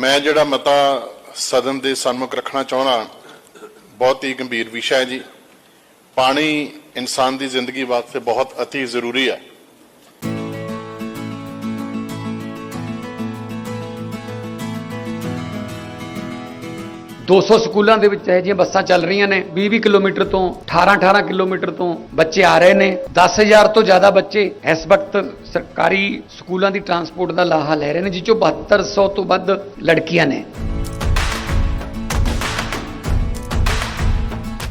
ਮੈਂ ਜਿਹੜਾ ਮਤਾ ਸਦਨ ਦੇ ਸਨਮੁਖ ਰੱਖਣਾ ਚਾਹੁੰਦਾ, ਬਹੁਤ ਹੀ ਗੰਭੀਰ ਵਿਸ਼ਾ ਹੈ ਜੀ। ਪਾਣੀ ਇਨਸਾਨ ਦੀ ਜ਼ਿੰਦਗੀ ਵਾਸਤੇ ਬਹੁਤ ਅਤੀ ਜ਼ਰੂਰੀ ਹੈ। 200 ਸਕੂਲਾਂ ਦੇ ਵਿੱਚ ਇਹ ਜਿਹੀਆਂ ਬੱਸਾਂ ਚੱਲ ਰਹੀਆਂ ਨੇ। 20-20 ਕਿਲੋਮੀਟਰ ਤੋਂ 18-18 ਕਿਲੋਮੀਟਰ ਤੋਂ ਬੱਚੇ ਆ ਰਹੇ ਨੇ। 10000 ਤੋਂ ਜ਼ਿਆਦਾ ਬੱਚੇ ਇਸ ਵਕਤ ਸਰਕਾਰੀ ਸਕੂਲਾਂ ਦੀ ਟਰਾਂਸਪੋਰਟ ਦਾ ਲਾਹਾ ਲੈ ਰਹੇ ਨੇ ਜਿਸ ਚੋਂ 7200 ਤੋਂ ਵੱਧ ਲੜਕੀਆਂ ਨੇ।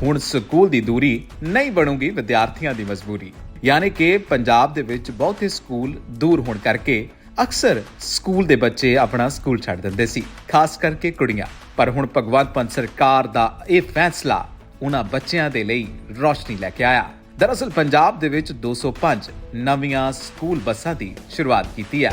ਹੁਣ ਸਕੂਲ ਦੀ ਦੂਰੀ ਨਹੀਂ ਬਣੂਗੀ ਵਿਦਿਆਰਥੀਆਂ ਦੀ ਮਜਬੂਰੀ। ਯਾਨੀ ਕਿ ਪੰਜਾਬ ਦੇ ਵਿੱਚ ਬਹੁਤੇ ਸਕੂਲ ਦੂਰ ਹੋਣ ਕਰਕੇ ਅਕਸਰ ਸਕੂਲ ਦੇ ਬੱਚੇ ਆਪਣਾ ਸਕੂਲ ਛੱਡ ਦਿੰਦੇ ਸੀ, ਖਾਸ ਕਰਕੇ ਕੁੜੀਆਂ। ਪਰ ਹੁਣ ਭਗਵੰਤ ਮਾਨ ਸਰਕਾਰ ਦਾ ਇਹ ਫੈਸਲਾ ਉਹਨਾਂ ਬੱਚਿਆਂ ਦੇ ਲਈ ਰੋਸ਼ਨੀ ਲੈ ਕੇ ਆਇਆ। ਦਰਅਸਲ ਪੰਜਾਬ ਦੇ ਵਿੱਚ 205 ਨਵੀਆਂ ਸਕੂਲ ਬੱਸਾਂ ਦੀ ਸ਼ੁਰੂਆਤ ਕੀਤੀ ਹੈ।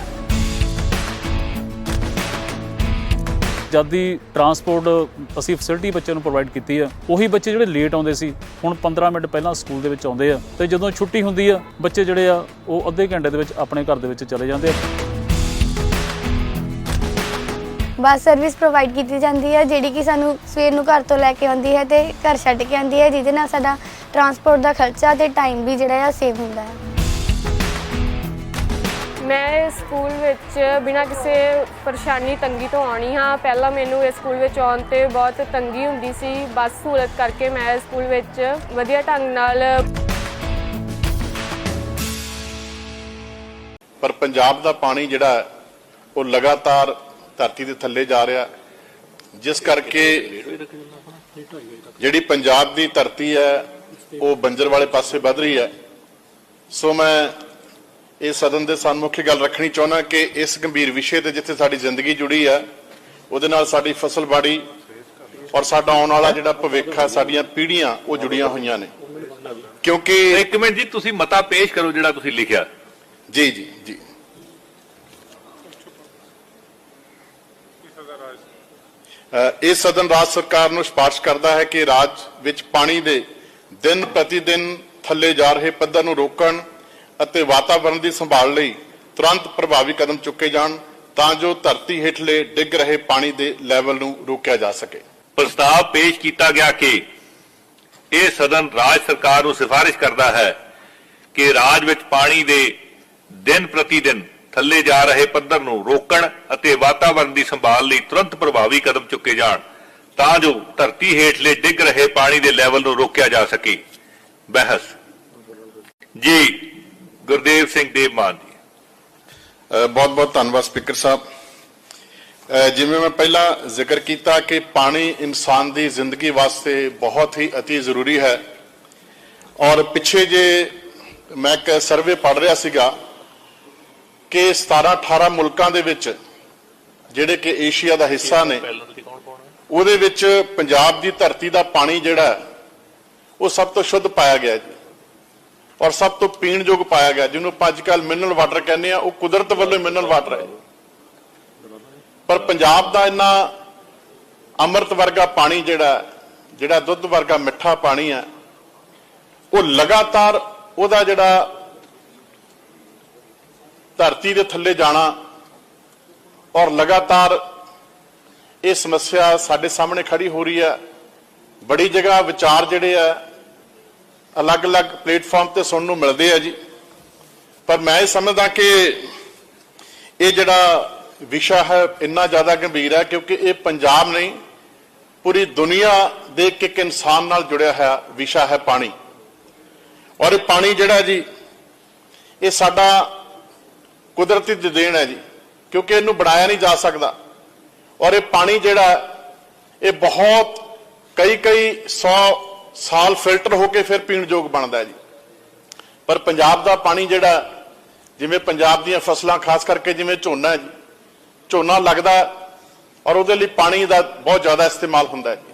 ਜਦ ਦੀ ਟਰਾਂਸਪੋਰਟ, ਅਸੀਂ ਫੈਸਿਲਿਟੀ ਬੱਚਿਆਂ ਨੂੰ ਪ੍ਰੋਵਾਈਡ ਕੀਤੀ ਹੈ, ਉਹੀ ਬੱਚੇ ਜਿਹੜੇ ਲੇਟ ਆਉਂਦੇ ਸੀ, ਹੁਣ 15 ਮਿੰਟ ਪਹਿਲਾਂ ਸਕੂਲ ਦੇ ਵਿੱਚ ਆਉਂਦੇ ਆ ਤੇ ਜਦੋਂ ਛੁੱਟੀ ਹੁੰਦੀ ਆ, ਬੱਚੇ ਜਿਹੜੇ ਆ, ਉਹ ਅੱਧੇ ਘੰਟੇ ਦੇ ਵਿੱਚ ਆਪਣੇ ਘਰ ਦੇ ਵਿੱਚ ਚਲੇ ਜਾਂਦੇ ਆ। ਬੱਸ ਸਰਵਿਸ ਪ੍ਰੋਵਾਈਡ ਕੀਤੀ ਜਾਂਦੀ ਹੈ ਜਿਹੜੀ ਕਿ ਸਾਨੂੰ ਸਵੇਰ ਨੂੰ ਘਰ ਤੋਂ ਲੈ ਕੇ ਆਉਂਦੀ ਹੈ ਤੇ ਘਰ ਛੱਡ ਕੇ ਆਉਂਦੀ ਹੈ ਜਿਹਦੇ ਨਾਲ ਸਾਡਾ ਟਰਾਂਸਪੋਰਟ ਦਾ ਖਰਚਾ ਤੇ ਟਾਈਮ ਵੀ ਜਿਹੜਾ ਹੈ ਸੇਵ ਹੁੰਦਾ ਹੈ। ਮੈਂ ਸਕੂਲ ਵਿੱਚ ਬਿਨਾਂ ਕਿਸੇ ਪਰੇਸ਼ਾਨੀ ਤੰਗੀ ਤੋਂ ਆਉਣੀ ਹਾਂ। ਪਹਿਲਾਂ ਮੈਨੂੰ ਇਸ ਸਕੂਲ ਵਿੱਚ ਆਉਣ ਤੇ ਬਹੁਤ ਤੰਗੀ ਹੁੰਦੀ ਸੀ। ਬੱਸ ਸਹੂਲਤ ਕਰਕੇ ਮੈਂ ਇਸ ਸਕੂਲ ਵਿੱਚ ਵਧੀਆ ਢੰਗ ਨਾਲ ਪਰ ਪੰਜਾਬ ਦਾ ਪਾਣੀ ਜਿਹੜਾ ਉਹ ਲਗਾਤਾਰ ਧਰਤੀ ਦੇ ਥੱਲੇ ਜਾ ਰਿਹਾ। ਜਿਸ ਕਰਕੇ ਜਿਹੜੀ ਪੰਜਾਬ ਦੀ ਧਰਤੀ ਹੈ ਉਹ ਬੰਜਰ ਵਾਲੇ ਪਾਸੇ ਵੱਧ ਰਹੀ ਹੈ। ਸੋ ਮੈਂ ਇਹ ਸਦਨ ਦੇ ਸਨਮੁਖ ਗੱਲ ਰੱਖਣੀ ਚਾਹੁੰਦਾ ਕਿ ਇਸ ਗੰਭੀਰ ਵਿਸ਼ੇ ਤੇ ਜਿੱਥੇ ਸਾਡੀ ਜ਼ਿੰਦਗੀ ਜੁੜੀ ਹੈ ਉਹਦੇ ਨਾਲ ਸਾਡੀ ਫਸਲਬਾੜੀ ਔਰ ਸਾਡਾ ਆਉਣ ਵਾਲਾ ਜਿਹੜਾ ਭਵਿੱਖ ਹੈ ਸਾਡੀਆਂ ਪੀੜ੍ਹੀਆਂ ਉਹ ਜੁੜੀਆਂ ਹੋਈਆਂ ਨੇ। ਕਿਉਂਕਿ ਇੱਕ ਮਿੰਟ ਜੀ ਤੁਸੀਂ ਮਤਾ ਪੇਸ਼ ਕਰੋ ਜਿਹੜਾ ਤੁਸੀਂ ਲਿਖਿਆ। ਜੀ ਜੀ ਜੀ। ਇਹ ਸਦਨ ਰਾਜ ਸਰਕਾਰ ਨੂੰ ਸਿਫਾਰਿਸ਼ ਕਰਦਾ ਹੈ ਕਿ ਰਾਜ ਵਿੱਚ ਪਾਣੀ ਦੇ ਦਿਨ ਪ੍ਰਤੀ ਦਿਨ ਥੱਲੇ ਜਾ ਰਹੇ ਪੱਧਰ ਨੂੰ ਰੋਕਣ ਅਤੇ ਵਾਤਾਵਰਣ ਦੀ ਸੰਭਾਲ ਲਈ ਤੁਰੰਤ ਪ੍ਰਭਾਵੀ ਕਦਮ ਚੁੱਕੇ ਜਾਣ ਤਾਂ ਜੋ ਧਰਤੀ ਹੇਠਲੇ ਡਿੱਗ ਰਹੇ ਪਾਣੀ ਦੇ ਲੈਵਲ ਨੂੰ ਰੋਕਿਆ ਜਾ ਸਕੇ। ਪ੍ਰਸਤਾਵ ਪੇਸ਼ ਕੀਤਾ ਗਿਆ ਕਿ ਇਹ ਸਦਨ ਰਾਜ ਸਰਕਾਰ ਨੂੰ ਸਿਫਾਰਿਸ਼ ਕਰਦਾ ਹੈ ਕਿ ਰਾਜ ਵਿੱਚ ਪਾਣੀ ਦੇ ਦਿਨ ਪ੍ਰਤੀ ਦਿਨ ਥੱਲੇ ਜਾ ਰਹੇ ਪੱਧਰ ਨੂੰ ਰੋਕਣ ਅਤੇ ਵਾਤਾਵਰਣ ਦੀ ਸੰਭਾਲ ਲਈ ਤੁਰੰਤ ਪ੍ਰਭਾਵੀ ਕਦਮ ਚੁੱਕੇ ਜਾਣ, ਤਾਂ ਜੋ ਧਰਤੀ ਹੇਠਲੇ ਡਿੱਗ ਰਹੇ ਪਾਣੀ ਦੇ ਲੈਵਲ ਨੂੰ ਰੋਕਿਆ ਜਾ ਸਕੇ। ਬਹਿਸ। ਜੀ, ਗੁਰਦੇਵ ਸਿੰਘ ਦੇਵ ਮਾਨ ਜੀ। ਬਹੁਤ ਬਹੁਤ ਧੰਨਵਾਦ ਸਪੀਕਰ ਸਾਹਿਬ। ਜਿਵੇਂ ਮੈਂ ਪਹਿਲਾਂ ਜ਼ਿਕਰ ਕੀਤਾ ਕਿ ਪਾਣੀ ਇਨਸਾਨ ਦੀ ਜ਼ਿੰਦਗੀ ਵਾਸਤੇ ਬਹੁਤ ਹੀ ਅਤੀ ਜ਼ਰੂਰੀ ਹੈ। ਔਰ ਪਿੱਛੇ ਜੇ ਮੈਂ ਇੱਕ ਸਰਵੇ ਪੜ੍ਹ ਰਿਹਾ ਸੀਗਾ ਕਿ 17 18 ਮੁਲਕਾਂ ਦੇ ਵਿੱਚ ਜਿਹੜੇ ਕਿ ਏਸ਼ੀਆ ਦਾ ਹਿੱਸਾ ਨੇ, ਉਹਦੇ ਵਿੱਚ ਪੰਜਾਬ ਦੀ ਧਰਤੀ ਦਾ ਪਾਣੀ ਜਿਹੜਾ ਉਹ ਸਭ ਤੋਂ ਸ਼ੁੱਧ ਪਾਇਆ ਗਿਆ ਜੀ। ਔਰ ਸਭ ਤੋਂ ਪੀਣਯੋਗ ਪਾਇਆ ਗਿਆ, ਜਿਹਨੂੰ ਆਪਾਂ ਅੱਜ ਕੱਲ ਮਿਨਰਲ ਵਾਟਰ ਕਹਿੰਦੇ ਆ ਉਹ ਕੁਦਰਤ ਵੱਲੋਂ ਮਿਨਰਲ ਵਾਟਰ ਹੈ। ਪਰ ਪੰਜਾਬ ਦਾ ਇੰਨਾ ਅੰਮ੍ਰਿਤ ਵਰਗਾ ਪਾਣੀ ਜਿਹੜਾ ਜਿਹੜਾ ਦੁੱਧ ਵਰਗਾ ਮਿੱਠਾ ਪਾਣੀ ਹੈ, ਉਹ ਲਗਾਤਾਰ ਉਹਦਾ ਜਿਹੜਾ ਧਰਤੀ ਦੇ ਥੱਲੇ ਜਾਣਾ ਔਰ ਲਗਾਤਾਰ ਇਹ ਸਮੱਸਿਆ ਸਾਡੇ ਸਾਹਮਣੇ ਖੜੀ ਹੋ ਰਹੀ ਹੈ। ਬੜੀ ਜਗ੍ਹਾ ਵਿਚਾਰ ਜਿਹੜੇ ਆ, ਅਲੱਗ-ਅਲੱਗ ਪਲੇਟਫਾਰਮ ਤੇ ਸੁਣਨ ਨੂੰ ਮਿਲਦੇ ਆ ਜੀ। ਪਰ ਮੈਂ ਇਹ ਸਮਝਦਾ ਕਿ ਇਹ ਜਿਹੜਾ ਵਿਸ਼ਾ ਹੈ ਇੰਨਾ ਜ਼ਿਆਦਾ ਗੰਭੀਰ ਹੈ ਕਿਉਂਕਿ ਇਹ ਪੰਜਾਬ ਨਹੀਂ, ਪੂਰੀ ਦੁਨੀਆ ਦੇ ਇੱਕ ਇੱਕ ਇਨਸਾਨ ਨਾਲ ਜੁੜਿਆ ਹੋਇਆ ਵਿਸ਼ਾ ਹੈ ਪਾਣੀ। ਔਰ ਇਹ ਪਾਣੀ ਜਿਹੜਾ ਜੀ, ਇਹ ਸਾਡਾ ਕੁਦਰਤੀ ਦੀ ਦੇਣ ਹੈ ਜੀ। ਕਿਉਂਕਿ ਇਹਨੂੰ ਬਣਾਇਆ ਨਹੀਂ ਜਾ ਸਕਦਾ। ਔਰ ਇਹ ਪਾਣੀ ਜਿਹੜਾ ਇਹ ਬਹੁਤ ਕਈ ਕਈ 100 ਸਾਲ ਫਿਲਟਰ ਹੋ ਕੇ ਫਿਰ ਪੀਣ ਯੋਗ ਬਣਦਾ ਹੈ ਜੀ। ਪਰ ਪੰਜਾਬ ਦਾ ਪਾਣੀ ਜਿਹੜਾ ਜਿਵੇਂ ਪੰਜਾਬ ਦੀਆਂ ਫਸਲਾਂ, ਖਾਸ ਕਰਕੇ ਜਿਵੇਂ ਝੋਨਾ ਹੈ ਜੀ, ਝੋਨਾ ਲੱਗਦਾ ਔਰ ਉਹਦੇ ਲਈ ਪਾਣੀ ਦਾ ਬਹੁਤ ਜ਼ਿਆਦਾ ਇਸਤੇਮਾਲ ਹੁੰਦਾ ਹੈ ਜੀ।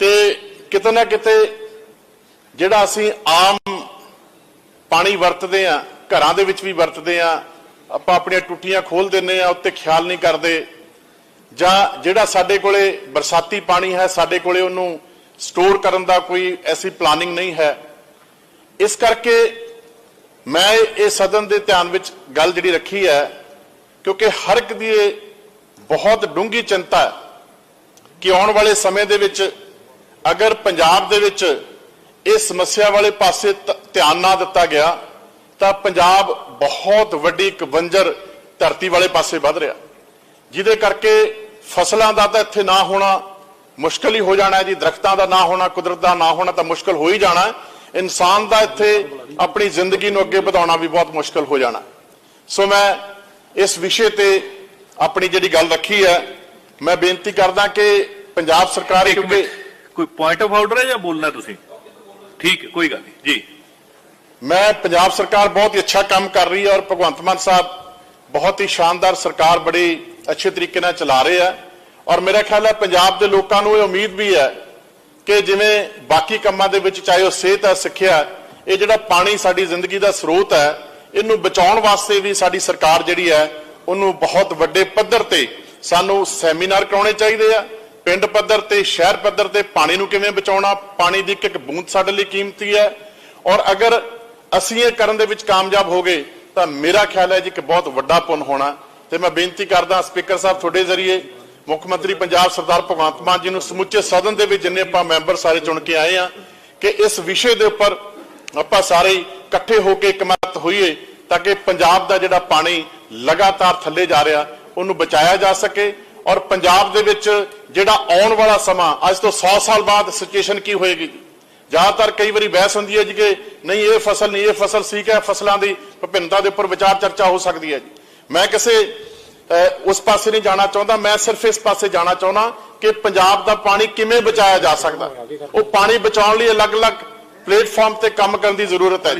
ਤੇ ਕਿਤੇ ਨਾ ਕਿਤੇ ਜਿਹੜਾ ਅਸੀਂ ਆਮ ਪਾਣੀ ਵਰਤਦੇ ਆ ਘਰਾਂ ਦੇ ਵਿੱਚ ਵੀ ਵਰਤਦੇ ਆ ਆਪਾਂ ਆਪਣੀਆਂ ਟੁੱਟੀਆਂ ਖੋਲ ਦਿੰਨੇ ਆ ਉੱਤੇ ਖਿਆਲ ਨਹੀਂ ਕਰਦੇ। ਜਾਂ ਜਿਹੜਾ ਸਾਡੇ ਕੋਲੇ ਬਰਸਾਤੀ ਪਾਣੀ ਹੈ, ਸਾਡੇ ਕੋਲੇ ਉਹਨੂੰ ਸਟੋਰ ਕਰਨ ਦਾ ਕੋਈ ਐਸੀ ਪਲਾਨਿੰਗ ਨਹੀਂ ਹੈ। ਇਸ ਕਰਕੇ ਮੈਂ ਇਹ ਸਦਨ ਦੇ ਧਿਆਨ ਵਿੱਚ ਗੱਲ ਜਿਹੜੀ ਰੱਖੀ ਹੈ, ਕਿਉਂਕਿ ਹਰ ਇੱਕ ਦੀ ਇਹ ਬਹੁਤ ਡੂੰਘੀ ਚਿੰਤਾ ਹੈ ਕਿ ਆਉਣ ਵਾਲੇ ਸਮੇਂ ਦੇ ਵਿੱਚ ਅਗਰ ਪੰਜਾਬ ਦੇ ਵਿੱਚ ਇਸ ਸਮੱਸਿਆ ਵਾਲੇ ਪਾਸੇ ਧਿਆਨ ਨਾ ਦਿੱਤਾ ਗਿਆ ਤਾਂ ਪੰਜਾਬ ਬਹੁਤ ਵੱਡੀ ਇੱਕ ਬੰਜਰ ਧਰਤੀ ਵਾਲੇ ਪਾਸੇ ਵੱਧ ਰਿਹਾ। ਜਿਹਦੇ ਕਰਕੇ ਫਸਲਾਂ ਦਾ ਤਾਂ ਇੱਥੇ ਨਾ ਹੋਣਾ ਮੁਸ਼ਕਲ ਹੀ ਹੋ ਜਾਣਾ ਜੀ ਦਰਖਤਾਂ ਦਾ ਨਾ ਹੋਣਾ ਕੁਦਰਤ ਦਾ ਨਾ ਹੋਣਾ ਤਾਂ ਮੁਸ਼ਕਲ ਹੋ ਹੀ ਜਾਣਾ। ਇਨਸਾਨ ਦਾ ਇੱਥੇ ਆਪਣੀ ਜ਼ਿੰਦਗੀ ਨੂੰ ਅੱਗੇ ਵਧਾਉਣਾ ਵੀ ਬਹੁਤ ਮੁਸ਼ਕਲ ਹੋ ਜਾਣਾ। ਸੋ ਮੈਂ ਇਸ ਵਿਸ਼ੇ ਤੇ ਆਪਣੀ ਜਿਹੜੀ ਗੱਲ ਰੱਖੀ ਹੈ ਮੈਂ ਬੇਨਤੀ ਕਰਦਾ ਕਿ ਪੰਜਾਬ ਸਰਕਾਰ ਇੱਕ ਕੋਈ ਪੁਆਇੰਟ ਆਫ ਆਰਡਰ ਹੈ ਜਾਂ ਬੋਲਣਾ ਤੁਸੀਂ? ਠੀਕ ਹੈ, ਕੋਈ ਗੱਲ ਨਹੀਂ। ਜੀ। ਮੈਂ ਪੰਜਾਬ ਸਰਕਾਰ ਬਹੁਤ ਹੀ ਅੱਛਾ ਕੰਮ ਕਰ ਰਹੀ ਹੈ ਔਰ ਭਗਵੰਤ ਮਾਨ ਸਾਹਿਬ ਬਹੁਤ ਹੀ ਸ਼ਾਨਦਾਰ ਸਰਕਾਰ ਬੜੀ ਅੱਛੇ ਤਰੀਕੇ ਨਾਲ ਚਲਾ ਰਹੇ ਆ। ਔਰ ਮੇਰਾ ਖਿਆਲ ਹੈ ਪੰਜਾਬ ਦੇ ਲੋਕਾਂ ਨੂੰ ਇਹ ਉਮੀਦ ਵੀ ਹੈ ਕਿ ਜਿਵੇਂ ਬਾਕੀ ਕੰਮਾਂ ਦੇ ਵਿੱਚ ਚਾਹੇ ਉਹ ਸਿਹਤ ਹੈ, ਸਿੱਖਿਆ ਇਹ ਜਿਹੜਾ ਪਾਣੀ ਸਾਡੀ ਜ਼ਿੰਦਗੀ ਦਾ ਸਰੋਤ ਹੈ, ਇਹਨੂੰ ਬਚਾਉਣ ਵਾਸਤੇ ਵੀ ਸਾਡੀ ਸਰਕਾਰ ਜਿਹੜੀ ਹੈ, ਉਹਨੂੰ ਬਹੁਤ ਵੱਡੇ ਪੱਧਰ ਤੇ ਸਾਨੂੰ ਸੈਮੀਨਾਰ ਕਰਾਉਣੇ ਚਾਹੀਦੇ ਆ। ਪਿੰਡ ਪੱਧਰ ਤੇ, ਸ਼ਹਿਰ ਪੱਧਰ ਤੇ ਪਾਣੀ ਨੂੰ ਕਿਵੇਂ ਬਚਾਉਣਾ, ਪਾਣੀ ਦੀ ਇੱਕ ਇੱਕ ਬੂੰਦ ਸਾਡੇ ਲਈ ਕੀਮਤੀ ਹੈ। ਔਰ ਅਗਰ ਅਸੀਂ ਇਹ ਕਰਨ ਦੇ ਵਿੱਚ ਕਾਮਯਾਬ ਹੋ ਗਏ, ਤਾਂ ਮੇਰਾ ਖਿਆਲ ਹੈ ਜੀ ਕਿ ਬਹੁਤ ਵੱਡਾ ਪੁੰਨ ਹੋਣਾ। ਤੇ ਮੈਂ ਬੇਨਤੀ ਕਰਦਾ ਸਪੀਕਰ ਸਾਹਿਬ ਤੁਹਾਡੇ ਜ਼ਰੀਏ, ਮੁੱਖ ਮੰਤਰੀ ਪੰਜਾਬ ਸਰਦਾਰ ਭਗਵੰਤ ਮਾਨ ਜੀ ਨੂੰ ਸਮੁੱਚੇ ਸਦਨ ਦੇ ਵਿੱਚ ਜਿੰਨੇ ਆਪਾਂ ਮੈਂਬਰ ਸਾਰੇ ਚੁਣ ਕੇ ਆਏ ਆ ਕਿ ਇਸ ਵਿਸ਼ੇ ਦੇ ਉੱਪਰ ਆਪਾਂ ਸਾਰੇ ਇਕੱਠੇ ਹੋ ਕੇ ਇਕਮਤ ਹੋਈਏ, ਤਾਂ ਕਿ ਪੰਜਾਬ ਦਾ ਜਿਹੜਾ ਪਾਣੀ ਲਗਾਤਾਰ ਥੱਲੇ ਜਾ ਰਿਹਾ, ਉਹਨੂੰ ਬਚਾਇਆ ਜਾ ਸਕੇ। ਔਰ ਪੰਜਾਬ ਦੇ ਵਿੱਚ ਜਿਹੜਾ ਆਉਣ ਵਾਲਾ ਸਮਾਂ, ਅੱਜ ਤੋਂ 100 ਸਾਲ ਬਾਅਦ ਸਿਚੁਏਸ਼ਨ ਕੀ ਹੋਏਗੀ? ਜੀ ਜ਼ਿਆਦਾਤਰ ਕਈ ਵਾਰੀ ਬਹਿਸ ਹੁੰਦੀ ਹੈ ਜੀ ਕਿ ਨਹੀਂ ਇਹ ਫਸਲ ਨਹੀਂ ਇਹ ਫਸਲ ਠੀਕ ਹੈ ਫਸਲਾਂ ਦੀ ਵਿਭਿੰਨਤਾ ਦੇ ਉੱਪਰ ਵਿਚਾਰ ਚਰਚਾ ਹੋ ਸਕਦੀ ਹੈ ਜੀ। ਮੈਂ ਕਿਸੇ ਉਸ ਪਾਸੇ ਨਹੀਂ ਜਾਣਾ ਚਾਹੁੰਦਾ ਮੈਂ ਸਿਰਫ ਇਸ ਪਾਸੇ ਜਾਣਾ ਚਾਹੁੰਦਾ ਕਿ ਪੰਜਾਬ ਦਾ ਪਾਣੀ ਕਿਵੇਂ ਬਚਾਇਆ ਜਾ ਸਕਦਾ। ਉਹ ਪਾਣੀ ਬਚਾਉਣ ਲਈ ਅਲੱਗ-ਅਲੱਗ ਪਲੇਟਫਾਰਮ ਤੇ ਕੰਮ ਕਰਨ ਦੀ ਜ਼ਰੂਰਤ ਹੈ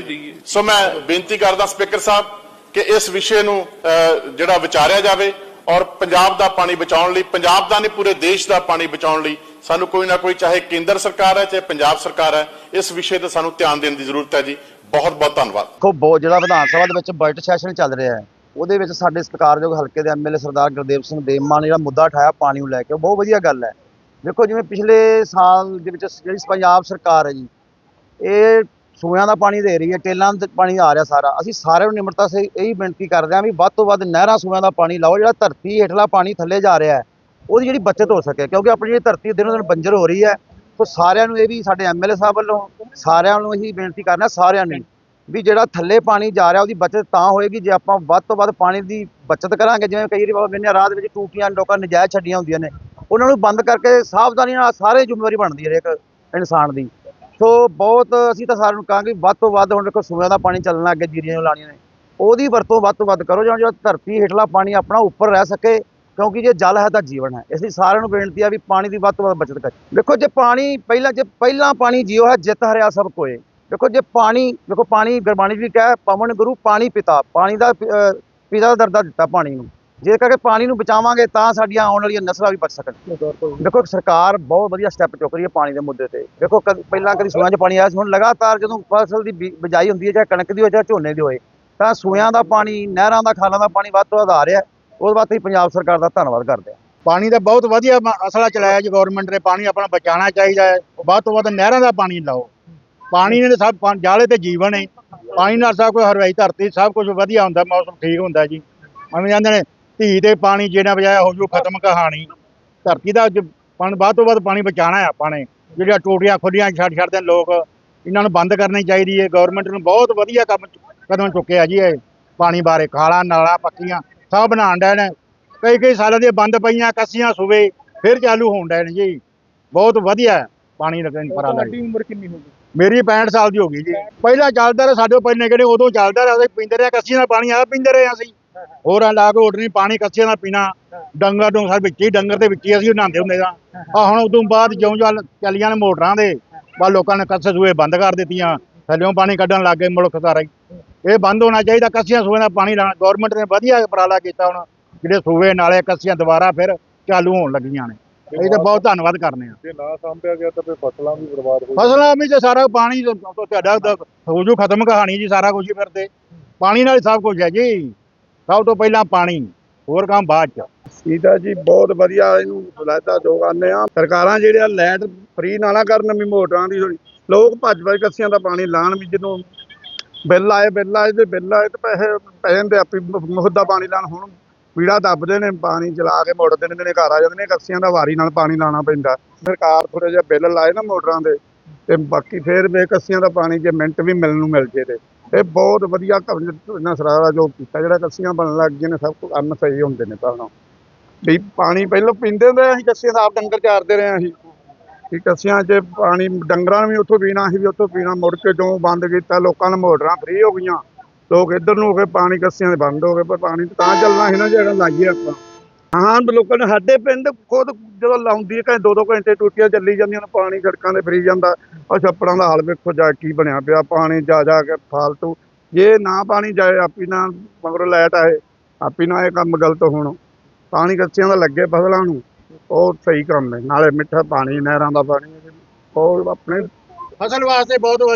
ਸੋ ਮੈਂ ਬੇਨਤੀ ਕਰਦਾ ਸਪੀਕਰ ਸਾਹਿਬ ਕਿ ਇਸ ਵਿਸ਼ੇ ਨੂੰ ਅਹ, ਜਿਹੜਾ ਵਿਚਾਰਿਆ ਜਾਵੇ ਔਰ ਪੰਜਾਬ ਦਾ ਪਾਣੀ ਬਚਾਉਣ ਲਈ ਪੰਜਾਬ ਦਾ ਨਹੀਂ ਪੂਰੇ ਦੇਸ਼ ਦਾ ਪਾਣੀ ਬਚਾਉਣ ਲਈ ਸਾਨੂੰ ਕੋਈ ਨਾ ਕੋਈ, ਚਾਹੇ ਕੇਂਦਰ ਸਰਕਾਰ ਹੈ, ਚਾਹੇ ਪੰਜਾਬ ਸਰਕਾਰ ਹੈ, ਇਸ ਵਿਸ਼ੇ ਤੇ ਸਾਨੂੰ ਧਿਆਨ ਦੇਣ ਦੀ ਜ਼ਰੂਰਤ ਹੈ ਜੀ। ਬਹੁਤ ਬਹੁਤ ਧੰਨਵਾਦ। ਦੇਖੋ, ਬਹੁਤ ਜਿਹੜਾ ਵਿਧਾਨ ਸਭਾ ਦੇ ਵਿੱਚ ਬਜਟ ਸੈਸ਼ਨ ਚੱਲ ਰਿਹਾ ਹੈ, ਉਹਦੇ ਵਿੱਚ ਸਾਡੇ ਸਤਿਕਾਰਯੋਗ ਹਲਕੇ ਦੇ ਐਮਐਲਏ ਸਰਦਾਰ ਗੁਰਦੇਵ ਸਿੰਘ ਦੇਮਾ ਨੇ ਜਿਹੜਾ ਮੁੱਦਾ ਉਠਾਇਆ ਪਾਣੀ ਨੂੰ ਲੈ ਕੇ, ਉਹ ਬਹੁਤ ਵਧੀਆ ਗੱਲ ਹੈ। ਦੇਖੋ, ਜਿਵੇਂ ਪਿਛਲੇ ਸਾਲ ਦੇ ਵਿੱਚ ਜਿਹੜੀ ਪੰਜਾਬ ਸਰਕਾਰ ਹੈ ਜੀ, ਇਹ ਸੂਇਆਂ ਦਾ ਪਾਣੀ ਦੇ ਰਹੀ ਹੈ, ਟੇਲਾਂ ਦਾ ਪਾਣੀ ਆ ਰਿਹਾ ਸਾਰਾ। ਅਸੀਂ ਸਾਰਿਆਂ ਨੂੰ ਨਿਮਰਤਾ ਸੇ ਇਹੀ ਬੇਨਤੀ ਕਰਦੇ ਹਾਂ ਵੀ ਵੱਧ ਤੋਂ ਵੱਧ ਨਹਿਰਾਂ ਸੂਇਆਂ ਦਾ ਪਾਣੀ ਲਾਓ, ਜਿਹੜਾ ਧਰਤੀ ਹੇਠਲਾ ਪਾਣੀ ਥੱਲੇ ਜਾ ਰਿਹਾ ਹੈ। ਉਹਦੀ ਜਿਹੜੀ ਬਚਤ ਹੋ ਸਕੇ, ਕਿਉਂਕਿ ਆਪਣੀ ਜਿਹੜੀ ਧਰਤੀ ਦਿਨੋਂ ਦਿਨ ਬੰਜਰ ਹੋ ਰਹੀ ਹੈ ਸੋ ਸਾਰਿਆਂ ਨੂੰ ਇਹ ਵੀ ਸਾਡੇ ਐਮਐਲਏ ਸਾਹਿਬ ਵੱਲੋਂ ਸਾਰਿਆਂ ਨੂੰ ਇਹੀ ਬੇਨਤੀ ਕਰਨਾ, ਸਾਰਿਆਂ ਨੂੰ ਵੀ ਜਿਹੜਾ ਥੱਲੇ ਪਾਣੀ ਜਾ ਰਿਹਾ ਉਹਦੀ ਬਚਤ ਤਾਂ ਹੋਏਗੀ, ਜੇ ਆਪਾਂ ਵੱਧ ਤੋਂ ਵੱਧ ਪਾਣੀ ਦੀ ਬਚਤ ਕਰਾਂਗੇ, ਜਿਵੇਂ ਕਈ ਵਾਰੀ ਬਾਬਾ ਬਿੰਨਿਆ ਰਾਹ ਦੇ ਵਿੱਚ ਟੂਟੀਆਂ, ਲੋਕਾਂ ਨਜਾਇਜ਼ ਛੱਡੀਆਂ ਹੁੰਦੀਆਂ ਨੇ, ਉਹਨਾਂ ਨੂੰ ਬੰਦ ਕਰਕੇ ਸਾਵਧਾਨੀ ਨਾਲ ਸਾਰੇ ਜ਼ਿੰਮੇਵਾਰੀ ਬਣਦੀ ਹੈ ਇੱਕ ਇਨਸਾਨ ਦੀ। ਸੋ ਬਹੁਤ ਅਸੀਂ ਤਾਂ ਸਾਰਿਆਂ ਨੂੰ ਕਹਾਂਗੇ ਵੱਧ ਤੋਂ ਵੱਧ ਹੁਣ ਦੇਖੋ ਸੂਇਆਂ ਦਾ ਪਾਣੀ ਚੱਲਣਾ ਅੱਗੇ ਜੀਰੀਆਂ ਨੂੰ ਲਾਣੀਆਂ ਨੇ, ਉਹਦੀ ਵਰਤੋਂ ਵੱਧ ਤੋਂ ਵੱਧ ਕਰੋ, ਜਾਂ ਜਿਹੜਾ ਧਰਤੀ ਹੇਠਲਾ ਪਾਣੀ ਆਪਣਾ ਉੱਪਰ ਰਹਿ ਸਕੇ ਕਿਉਂਕਿ ਜੇ ਜਲ ਹੈ ਤਾਂ ਜੀਵਨ ਹੈ। ਇਸ ਲਈ ਸਾਰਿਆਂ ਨੂੰ ਬੇਨਤੀ ਆ ਵੀ ਪਾਣੀ ਦੀ ਵੱਧ ਤੋਂ ਵੱਧ ਬਚਤ ਕਰੇ ਦੇਖੋ, ਜੇ ਪਾਣੀ ਪਹਿਲਾਂ, ਜੇ ਪਹਿਲਾਂ ਪਾਣੀ ਜੀਓ ਹੈ, ਜਿੱਤ ਹਰਿਆ ਸਭ ਕੋਏ। ਦੇਖੋ, ਜੇ ਪਾਣੀ, ਦੇਖੋ, ਪਾਣੀ ਗੁਰਬਾਣੀ 'ਚ ਵੀ ਕਹੇ ਪਵਨ ਗੁਰੂ ਪਾਣੀ ਪਿਤਾ। ਪਾਣੀ ਦਾ ਪ- ਪਿਤਾ ਦਾ ਦਰਜਾ ਦਿੱਤਾ ਪਾਣੀ ਨੂੰ। ਜੇ ਕਰਕੇ ਪਾਣੀ ਨੂੰ ਬਚਾਵਾਂਗੇ, ਤਾਂ ਸਾਡੀਆਂ ਆਉਣ ਵਾਲੀਆਂ ਨਸਲਾਂ ਵੀ ਬਚ ਸਕਣ। ਦੇਖੋ ਸਰਕਾਰ ਬਹੁਤ ਵਧੀਆ ਸਟੈਪ ਚੁੱਕ ਰਹੀ ਹੈ ਪਾਣੀ ਦੇ ਮੁੱਦੇ ਤੇ। ਦੇਖੋ, ਕਦ- ਪਹਿਲਾਂ ਕਦੀ ਸੂਆਂ 'ਚ ਪਾਣੀ ਆਇਆ ਸੀ, ਹੁਣ ਲਗਾਤਾਰ ਜਦੋਂ ਫਸਲ ਦੀ ਬੀ- ਬਿਜਾਈ ਹੁੰਦੀ ਹੈ, ਚਾਹੇ ਕਣਕ ਦੀ ਹੋਵੇ ਚਾਹੇ ਝੋਨੇ ਦੀ ਹੋਵੇ ਤਾਂ ਸੂਆਂ ਦਾ ਪਾਣੀ, ਨਹਿਰਾਂ ਦਾ, ਖਾਲਾਂ ਦਾ ਪਾਣੀ ਵੱਧ ਤੋਂ ਵੱਧ ਆ ਰਿਹਾ ਉਹਦੇ ਵਾਸਤੇ ਪੰਜਾਬ ਸਰਕਾਰ ਦਾ ਧੰਨਵਾਦ ਕਰਦੇ ਹਾਂ ਪਾਣੀ ਦਾ ਬਹੁਤ ਵਧੀਆ ਅਸਲਾ ਚਲਾਇਆ ਜੀ ਗਵਰਨਮੈਂਟ ਨੇ, ਪਾਣੀ ਆਪਣਾ ਬਚਾਉਣਾ ਚਾਹੀਦਾ ਹੈ। ਵੱਧ ਤੋਂ ਵੱਧ ਨਹਿਰਾਂ ਦਾ ਪਾਣੀ ਲਾਓ। ਪਾਣੀ ਨੇ ਸਭ ਜਾਲੇ ਤੇ ਜੀਵਨ ਹੈ। ਪਾਣੀ ਨਾਲ ਸਭ ਕੁਝ ਹਰਵਾਈ ਧਰਤੀ ਸਭ ਕੁਝ ਵਧੀਆ ਹੁੰਦਾ, ਮੌਸਮ ਠੀਕ ਹੁੰਦਾ ਜੀ। ਐਵੇਂ ਜਾਂਦੇ ਨੇ, ਧੀ ਦੇ ਪਾਣੀ ਜਿਹੜਾ ਬਜਾਇਆ ਹੋ ਜੂ, ਖਤਮ ਕਹਾਣੀ। ਧਰਤੀ ਦਾ ਪਾਣੀ ਵੱਧ ਤੋਂ ਵੱਧ ਪਾਣੀ ਬਚਾਉਣਾ ਹੈ ਆਪਾਂ ਨੇ। ਜਿਹੜੀਆਂ ਟੋਟੀਆਂ ਖੁੱਲੀਆਂ ਛੱਡ ਛੱਡਦੇ ਨੇ ਲੋਕ, ਇਹਨਾਂ ਨੂੰ ਬੰਦ ਕਰਨੀ ਚਾਹੀਦੀ ਹੈ। ਗਵਰਨਮੈਂਟ ਨੂੰ ਬਹੁਤ ਵਧੀਆ ਕੰਮ ਕਦਮ ਚੁੱਕਿਆ ਜੀ ਇਹ। ਪਾਣੀ ਬਾਰੇ ਖਾਲਾਂ ਨਾਲਾ, ਪੱਕੀਆਂ। ਸਭ ਬਣਾਉਣ ਡਏ ਨੇ। ਕਈ ਕਈ ਸਾਲਾਂ ਦੀਆਂ ਬੰਦ ਪਈਆਂ ਕੱਸੀਆਂ ਸੂਵੇ ਫਿਰ ਚਾਲੂ ਹੋਣ ਡਏ ਨੇ ਜੀ। ਬਹੁਤ ਵਧੀਆ ਹੈ ਪਾਣੀ ਲੱਗਣ ਪਰਾਂ ਦਾ ਜੀ। ਉਮਰ ਕਿੰਨੀ ਹੋ ਗਈ? ਮੇਰੀ 65 ਸਾਲ ਦੀ ਹੋ ਗਈ ਜੀ। ਪਹਿਲਾਂ ਚੱਲਦਾ ਰਿਹਾ ਸਾਡੇ ਪਹਿਲੇ ਕਿਹੜੇ ਉਦੋਂ ਚੱਲਦਾ ਰਿਹਾ ਅਸੀਂ ਪੀਂਦੇ ਰਹੇ ਕੱਸੀਆਂ ਦਾ ਪਾਣੀ ਆ ਪੀਂਦੇ ਰਹੇ ਅਸੀਂ। ਹੋਰਾਂ ਲਾ ਕੇ ਉੱਠਣੀ ਪਾਣੀ ਕੱਸੀਆਂ ਦਾ ਪੀਣਾ। ਡੰਗਰ ਨੂੰ ਸਾਡੇ ਵਿੱਚ ਹੀ ਡੰਗਰ ਦੇ ਵਿੱਚ ਹੀ ਅਸੀਂ ਨਹਾਉਂਦੇ ਹੁੰਦੇ ਸਾਂ। ਆ ਹੁਣ ਉਦੋਂ ਬਾਅਦ ਜਿਉਂ ਜਿਉਂ ਚੱਲੀਆਂ ਨੇ ਮੋਟਰਾਂ ਦੇ ਬਾ ਲੋਕਾਂ ਨੇ ਕੱਸੇ ਸੂਏ ਬੰਦ ਕਰ ਦਿੱਤੀਆਂ। ਥੱਲਿਓਂ ਪਾਣੀ ਕੱਢਣ ਲੱਗ ਗਏ ਮੁਲਕ ਸਾਰਾ ਹੀ। ਇਹ ਬੰਦ ਹੋਣਾ ਚਾਹੀਦਾ ਕੱਸੀਆਂ ਸੂਏ ਦਾ ਪਾਣੀ ਲਾਣਾ ਗਵਰਨਮੈਂਟ ਨੇ ਵਧੀਆ ਉਪਰਾਲਾ ਕੀਤਾ ਹੁਣ ਜਿਹੜੇ ਸੂਏ ਨਾਲੇ ਕੱਸੀਆਂ ਦੁਬਾਰਾ ਫਿਰ ਚਾਲੂ ਹੋਣ ਲੱਗੀਆਂ ਨੇ। ਇਹ ਤਾਂ ਬਹੁਤ ਧੰਨਵਾਦ ਕਰਨੇ ਆ। ਜੇ ਨਾ ਸਾਂਭਿਆ ਗਿਆ ਤਾਂ ਫਿਰ ਫਸਲਾਂ ਵੀ ਬਰਬਾਦ ਹੋ ਫਸਲਾਂ ਵਿੱਚ ਸਾਰਾ ਪਾਣੀ ਤੋਂ- ਤੁਹਾਡਾ ਤਾਂ ਹੋ ਜੂ ਖਤਮ ਕਹਾਣੀ ਜੀ ਸਾਰਾ ਕੁਝ ਹੀ ਫਿਰ ਤੇ। ਪਾਣੀ ਨਾਲ ਹੀ ਸਭ ਕੁਝ ਹੈ ਜੀ। ਸਭ ਤੋਂ ਪਹਿਲਾਂ ਪਾਣੀ ਹੋਰ ਕੰਮ ਬਾਅਦ ਚ। ਸੀਤਾ ਜੀ ਬਹੁਤ ਵਧੀਆ ਇਹਨੂੰ ਹਦਾਇਤਾਂ ਜੋ ਕਰਨੇ ਆ। ਸਰਕਾਰਾਂ ਜਿਹੜੀਆਂ ਲਾਈਟ ਫ੍ਰੀ ਨਾ ਨਾ ਕਰਨ ਵੀ ਮੋਟਰਾਂ ਦੀ ਲੋਕ ਭੱਜ ਭੱਜ ਕੱਸੀਆਂ ਦਾ ਪਾਣੀ ਲਾਣ ਵੀ ਜਦੋਂ ਬਿੱਲ ਆਏ ਬਿੱਲ ਆਏ ਤੇ ਬਿੱਲ ਆਏ ਤੇ ਪੈਸੇ ਪੈ ਜਾਂਦੇ ਆਪੇ ਮੁਫਤ ਪਾਣੀ ਲਾਣ ਹੁਣ ਪੀੜਾ ਦੱਬਦੇ ਨੇ, ਪਾਣੀ ਚਲਾ ਕੇ ਮੋਟਰ ਦੇ ਨੇ, ਘਰ ਆ ਜਾਂਦੇ ਨੇ, ਕੱਸੀਆਂ ਦਾ ਵਾਰੀ ਨਾਲ ਪਾਣੀ ਲਾਉਣਾ ਪੈਂਦਾ। ਸਰਕਾਰ ਥੋੜਾ ਜਿਹਾ ਬਿੱਲ ਲਾਏ ਨਾ ਮੋਟਰਾਂ ਦੇ, ਤੇ ਬਾਕੀ ਫੇਰ ਬੇਕੱਸੀਆਂ ਦਾ ਪਾਣੀ ਜੇ ਮਿੰਟ ਵੀ ਮਿਲਣ ਨੂੰ ਮਿਲ ਜੇ ਤੇ। ਇਹ ਬਹੁਤ ਵਧੀਆ ਇਹਨਾਂ ਸਰਾਰਾ ਜੋ ਕੀਤਾ, ਜਿਹੜਾ ਕੱਸੀਆਂ ਬਣਨ ਲੱਗ ਗਈਆਂ ਨੇ, ਸਭ ਕੁਝ ਅੰਨ ਸਹੀ ਹੁੰਦੇ ਨੇ ਪਹਿਲਾਂ ਵੀ ਪਾਣੀ ਪਹਿਲਾਂ ਪੀਂਦੇ ਹੁੰਦੇ ਅਸੀਂ ਕੱਸੀਆਂ ਦਾ ਆਪ ਡੰਗਰ ਚਾਰਦੇ ਰਹੇ ਅਸੀਂ। ਕਿ ਕੱਸੀਆਂ 'ਚ ਪਾਣੀ, ਡੰਗਰਾਂ ਵੀ ਉੱਥੋਂ ਪੀਣਾ, ਅਸੀਂ ਵੀ ਉੱਥੋਂ ਪੀਣਾ, ਮੁੜ ਕੇ ਜੋ ਬੰਦ ਕੀਤਾ, ਲੋਕਾਂ ਨੂੰ ਮੋਟਰਾਂ ਫ੍ਰੀ ਹੋ ਗਈਆਂ। ਲੋਕ ਇੱਧਰ ਨੂੰ ਹੋ ਕੇ ਪਾਣੀ ਕੱਸੀਆਂ ਦੇ ਬੰਦ ਹੋ ਗਏ, ਪਰ ਪਾਣੀ ਤਾਂ ਚੱਲਣਾ ਸੀ ਨਾ, ਜਿਹੜਾ ਲਾਈਏ ਆਪਾਂ। ਹਾਂ, ਲੋਕਾਂ ਨੇ ਸਾਡੇ ਪਿੰਡ ਖੁਦ ਜਦੋਂ ਲਾਉਂਦੀ ਹੈ, ਘੰਟੇ ਦੋ ਦੋ ਘੰਟੇ ਟੂਟੀਆਂ ਚੱਲੀ ਜਾਂਦੀਆਂ ਨੇ, ਪਾਣੀ ਸੜਕਾਂ ਤੇ ਫਰੀ ਜਾਂਦਾ। ਉਹ ਛੱਪੜਾਂ ਦਾ ਹਾਲ ਵੇਖੋ, ਜਾ ਕੀ ਬਣਿਆ ਪਿਆ, ਪਾਣੀ ਜਾ ਜਾ ਕੇ ਫਾਲਤੂ। ਜੇ ਨਾ ਪਾਣੀ ਜਾਏ, ਆਪੀ ਨਾ, ਮਗਰੋਂ ਲਾਈਟ ਆਏ, ਆਪੀ ਨਾ ਇਹ ਕੰਮ ਗਲਤ ਹੋਣ। ਪਾਣੀ ਕੱਚਿਆਂ ਦਾ ਲੱਗੇ ਫਸਲਾਂ ਨੂੰ। ਉਹ ਸਹੀ ਕੰਮ ਹੈ, ਨਾਲੇ ਮਿੱਠਾ ਪਾਣੀ, ਨਹਿਰਾਂ ਦਾ ਪਾਣੀ, ਉਹ ਆਪਣੇ ਫਸਲ ਵਾਸਤੇ ਬਹੁਤ ਵਧੀਆ।